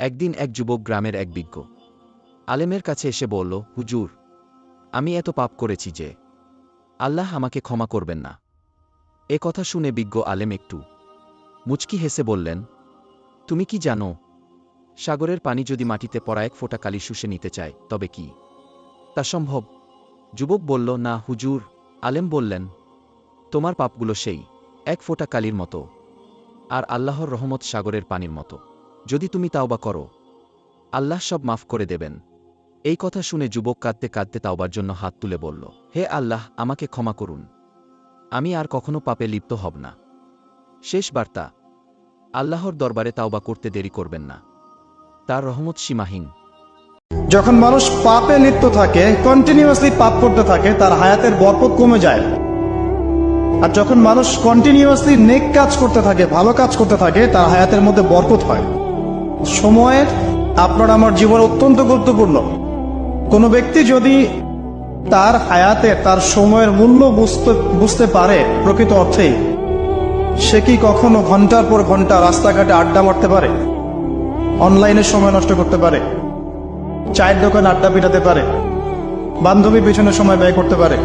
একদিন এক যুবক গ্রামের এক বিজ্ঞ আলেমের কাছে এসে বলল, হুজুর, আমি এত পাপ করেছি যে আল্লাহ আমাকে ক্ষমা করবেন না। এ কথা শুনে বিজ্ঞ আলেম একটু মুচকি হেসে বললেন, তুমি কি জানো, সাগরের পানি যদি মাটিতে পড়া এক ফোঁটা কালি শুষে নিতে চায়, তবে কি তা সম্ভব? যুবক বলল, না, হুজুর। আলেম বললেন, তোমার পাপগুলো সেই এক ফোঁটা কালির মতো, আর আল্লাহর রহমত সাগরের পানির মতো। যদি তুমি তাওবা করো, আল্লাহ সব মাফ করে দেবেন। এই কথা শুনে যুবক কাঁদতে কাঁদতে তাওবার জন্য হাত তুলে বলল, হে আল্লাহ, আমাকে ক্ষমা করুন। আমি আর কখনো পাপে লিপ্ত হব না। শেষ বার্তা, আল্লাহর দরবারে তাওবা করতে দেরি করবেন না। তার রহমত সীমাহীন। যখন মানুষ পাপে লিপ্ত থাকে কন্টিনিউয়াসলি পাপ করতে থাকে, তার হায়াতের বরকত কমে যায়। আর যখন মানুষ কন্টিনিউয়াসলি নেক কাজ করতে থাকে, ভালো কাজ করতে থাকে, তার হায়াতের মধ্যে বরকত হয়। সময়ের আপনার আমার জীবন অত্যন্ত গুরুত্বপূর্ণ। কোনো ব্যক্তি যদি তার হায়াতে তার সময়ের মূল্য বুঝতে বুঝতে পারে প্রকৃত অর্থেই, সে কি কখনো ঘণ্টার পর ঘণ্টা রাস্তাঘাটে আড্ডা মারতে পারে? অনলাইনে সময় নষ্ট করতে পারে? চায়ের দোকান আড্ডা পিটাতে পারে? বান্ধবী পেছনে সময় ব্যয় করতে পারে?